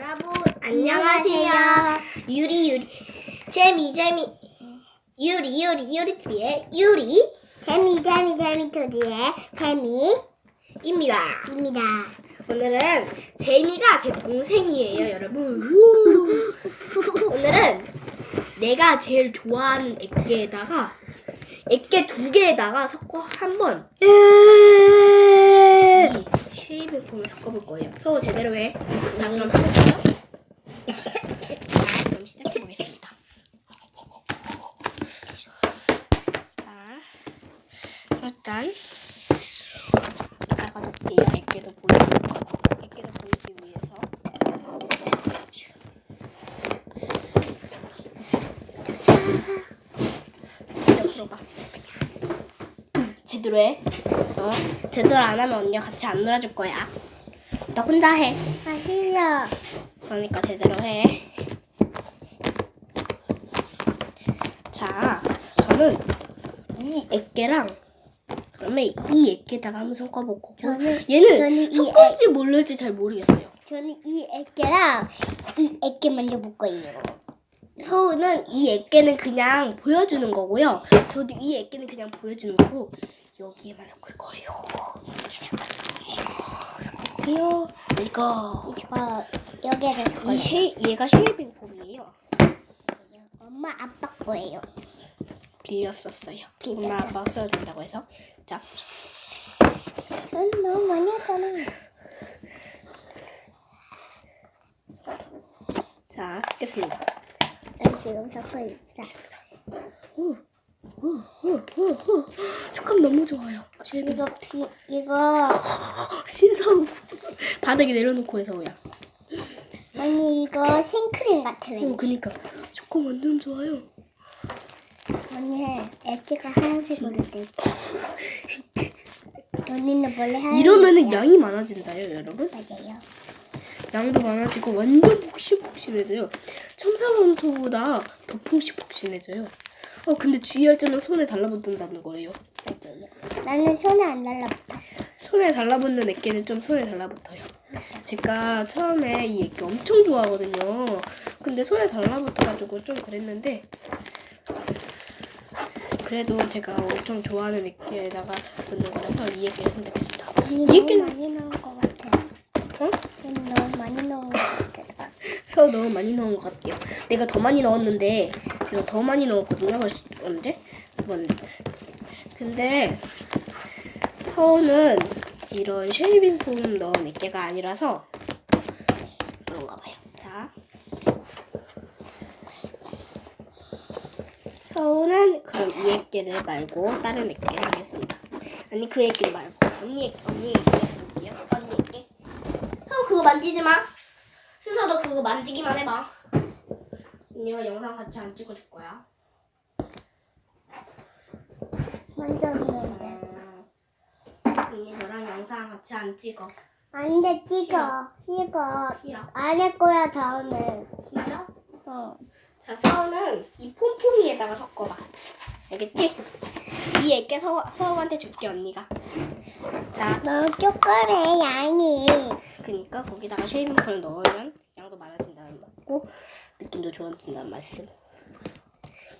여러분 안녕하세요. 유리 유리 재미 재미 유리 유리 유리 TV의 유리 재미 재미 재미 토지의 재미입니다. 입니다. 오늘은 재미가 제 동생이에요, 여러분. 우. 오늘은 내가 제일 좋아하는 액계에다가 액계 두 개에다가 섞어 한번 이 쉐이빙 폼을 섞어볼 거예요. 서 제대로 해. 자, 그럼 해볼까요? 자, 그럼 시작해 보겠습니다. 자, 일단 나가볼게요. 액계도 보이고, 액계도 보이기 위해서. 옆으로 봐. 제대로 해. 어? 제대로 안 하면 언니가 같이 안 놀아줄 거야. 너 혼자 해. 아 싫어. 그러니까 제대로 해. 자, 저는 이 액계랑 그다음에 이 액계다가 한번 섞어볼 거고 저는- 얘는 저는 이 섞을지 모를지 잘 모르겠어요. 저는 이 액계랑 이 액계 먼저 볼 거예요. 서우는 이 액계는 그냥 보여주는 거고요. 저도 이 액계는 그냥 보여주는 거고 여기에만 섞을 거예요. 이거 이거 여기에 서이 쉐, 얘가 쉐이빙 폼이에요. 엄마 아빠 거예요. 빌렸었어요. 빌렸었어. 엄마 아빠 써야 된다고 해서 자 응, 너무 많이 했잖아. 자, 섞겠습니다. 난 지금 섞고 오, 오. 촉감 너무 좋아요. 이거 비 이거 신성. 바닥에 내려놓고 해서 오야. 아니 이거 생크림 같아 어, 왠지. 그니까 촉감 완전 좋아요. 언니 액계가 하얀색으로 되지. 언니는 원래 하얀. 이러면은 양이 많아진다요, 여러분. 맞아요. 양도 많아지고 완전 폭신폭신해져요. 첨사원토보다 더 폭신폭신해져요. 어, 근데 주의할 점은 손에 달라붙는다는 거예요. 나는 손에 안 달라붙어. 손에 달라붙는 액계는 좀 손에 달라붙어요. 제가 처음에 이 액계 엄청 좋아하거든요. 근데 손에 달라붙어가지고 좀 그랬는데 그래도 제가 엄청 좋아하는 액계에다가 넣는 거라서 이 액계를 선택했습니다. 이 너무 액계는 많이 넣은 것 같아. 어? 너무 많이 넣은 것 같아. 서 너무 많이 넣은 것 같아요. 내가 더 많이 넣었는데 제가 더 많이 넣었거든요. 언제? 이번 근데 서우는 이런 쉐이빙 폼 넣은 액계가 아니라서 그런가 봐요. 자, 서우는 그럼 이 액계를 말고 다른 액계 하겠습니다. 아니 그 액계 말고 언니 액 언니 액계 할게요. 언니 액계. 서우 그거 만지지 마. 순서 너 그거 만지기만 해봐. 언니가 영상 같이 안 찍어줄 거야. 만졌는데. 음, 언니 너랑 영상 같이 안 찍어. 안 돼 찍어. 찍어. 싫어. 안 할 거야 다음에. 진짜? 어. 자, 서우는 이 폼폼이에다가 섞어봐. 알겠지? 이 액계 서, 서우한테 줄게 언니가. 자, 너무 조그매 양이. 그니까 거기다가 쉐이빙 폼을 넣으면 말고 느낌도 좋아진다는 말씀.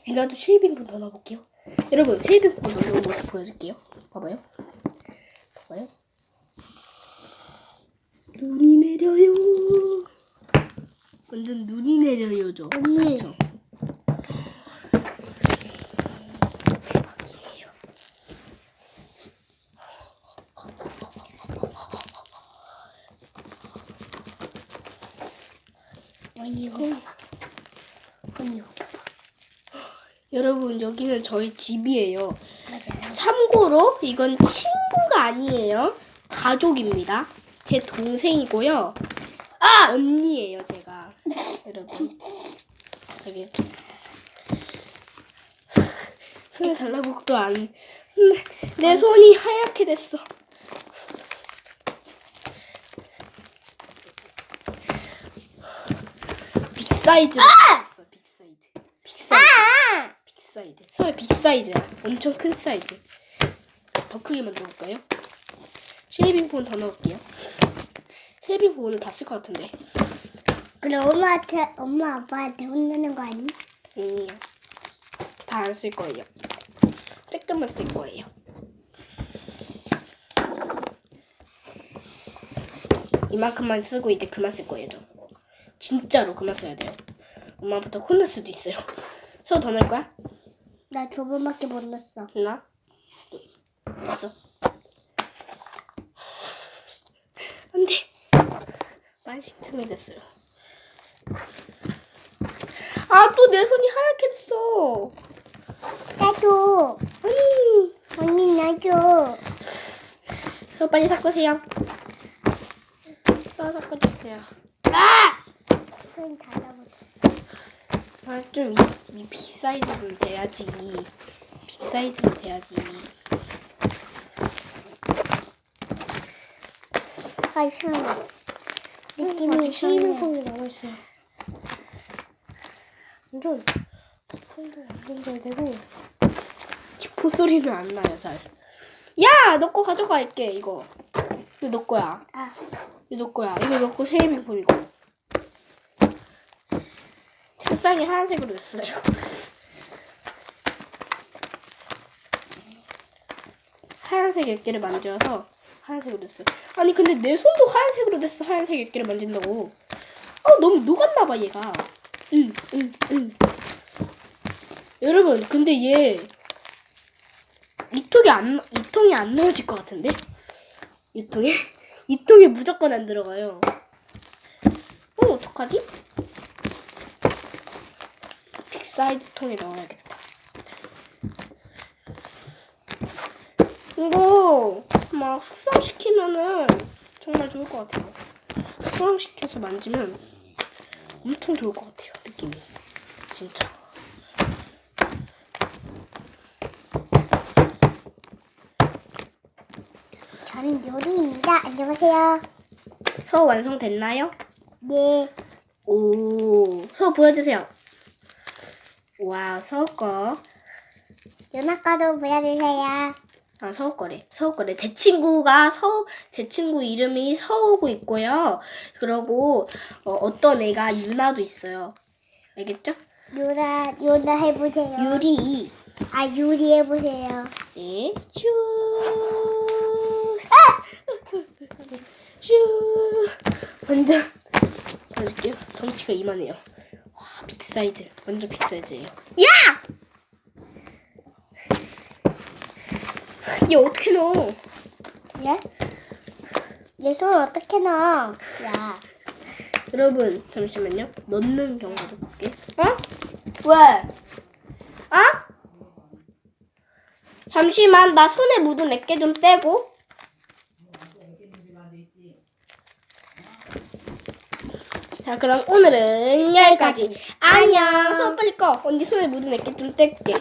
유나도 쉐이빙 폼더 넣어볼게요. 여러분 쉐이빙 폼 넣는 모습 보여줄게요. 봐봐요. 봐봐요. 눈이 내려요. 완전 눈이 내려요죠. 언니. 그쵸? 대박이에요. 언니 이거. 언니 이거. 여러분 여기는 저희 집이에요. 맞아요. 참고로 이건 친구가 아니에요. 가족입니다. 제 동생이고요. 아 언니예요 제가. 여러분 여기 손에 달라붙도 안. 내 손이 하얗게 됐어. 빅 사이즈로 빅 사이즈. 빅 사이즈. 아! 빅 사이즈. 서울 빅 사이즈야. 엄청 큰 사이즈. 더 크게 만들어볼까요? 쉐이빙 폼더 넣을게요. 쉐이빙 폼은 다쓸 것 같은데. 그럼 엄마한테 엄마 아빠한테 혼나는 거 아니? 아니요. 다 안 쓸 거예요. 조금만 쓸 거예요. 이만큼만 쓰고 이제 그만 쓸 거예요, 저. 진짜로 그만 써야 돼요. 엄마부터 혼날 수도 있어요. 서더 넣을 거야? 나 두 번밖에 못 넣었어. 나? 됐어. 안 돼. 만신창이 됐어요. 아, 또 내 손이 하얗게 됐어. 나도 아니. 언니 나도 저 빨리 섞으세요. 저 섞어주세요. 아! 손 달라붙었어. 아, 좀, 이, 이 빅사이즈 좀 돼야지. 빅사이즈는 돼야지. 아 이상해. 느낌이 아직 이상해. 실명품이 남아있어요. 완전, 폰도 완전 잘 되고. 기포 소리는 안 나요, 잘. 야! 너 거 가져갈게, 이거. 이거 너 거야. 아 이거 너 거야. 이거 너거 실명품 이거. 책상이 하얀색으로 됐어요. 하얀색 액기를 만져서 하얀색으로 됐어. 아니 근데 내 손도 하얀색으로 됐어. 하얀색 액기를 만진다고. 아 너무 녹았나봐 얘가. 응, 응, 응. 여러분 근데 얘 이통이 안 이통이 안 넣어질 것 같은데? 이통에 이통에 무조건 안 들어가요. 어 어떡하지? 빅사이즈 통에 넣어야겠다. 이거 막 숙성시키면은 정말 좋을 것 같아요. 숙성시켜서 만지면 엄청 좋을 것 같아요. 느낌이 진짜. 저는 요리입니다. 안녕하세요. 서 완성됐나요? 네. 오, 서 보여주세요. 와, 서 거. 연아까도 보여주세요. 아, 서우 거래. 서우 거래. 제 친구가 서, 제 친구 이름이 서우고 있고요. 그러고, 어, 떤 애가 유나도 있어요. 알겠죠? 요라 요라 해보세요. 유리. 아 요리 해보세요. 네. 쭈. 아! 쭈. 완전. 보여줄게요. 덩치가 이만해요. 와, 빅사이즈. 완전 빅사이즈예요. 야! 얘 어떻게 넣어? 예? 얘손 어떻게 넣어? 야. 여러분 잠시만요. 넣는 경우도 볼게. 어? 왜? 아? 잠시만 나 손에 묻은 애깨 좀 떼고. 자 그럼 오늘은 여기까지. 안녕. 수업 빨리 꺼. 언니 손에 묻은 애깨 좀 뗄게.